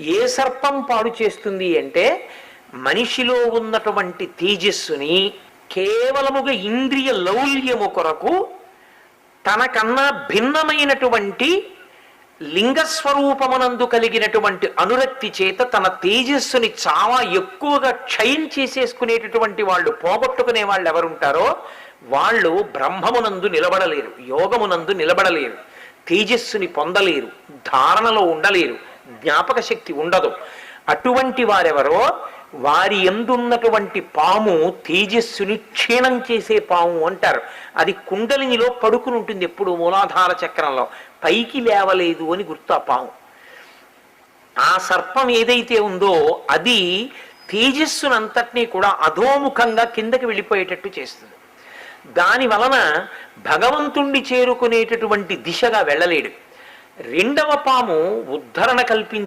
ఏ సర్పం పాడు చేస్తుంది అంటే మనిషిలో ఉన్నటువంటి తేజస్సుని కేవలముగా ఇంద్రియ లౌల్యము కొరకు తనకన్నా భిన్నమైనటువంటి లింగస్వరూపమునందు కలిగినటువంటి అనురక్తి చేత తన తేజస్సుని చాలా ఎక్కువగా క్షయం చేసేసుకునేటటువంటి వాళ్ళు పోగొట్టుకునే వాళ్ళు ఎవరుంటారో వాళ్ళు బ్రహ్మమునందు నిలబడలేరు యోగమునందు నిలబడలేరు తేజస్సుని పొందలేరు ధారణలో ఉండలేరు. జ్ఞాపక శక్తి ఉండదు. అటువంటి వారెవరో? వారి ఎందున్నటువంటి పాము తేజస్సుని క్షీణం చేసే పాము అంటారు. అది కుండలినిలో పడుకుని ఉంటుంది ఎప్పుడు మూలాధార చక్రంలో. పైకి లేవలేదు అని గుర్తు ఆ పాము. ఆ సర్పం ఏదైతే ఉందో అది తేజస్సునంతటినీ కూడా అధోముఖంగా కిందకి వెళ్ళిపోయేటట్టు చేస్తుంది. దాని వలన భగవంతుణ్ణి చేరుకునేటటువంటి దిశగా వెళ్ళలేడు. రెండవ పాము ఉద్ధరణ కల్పించి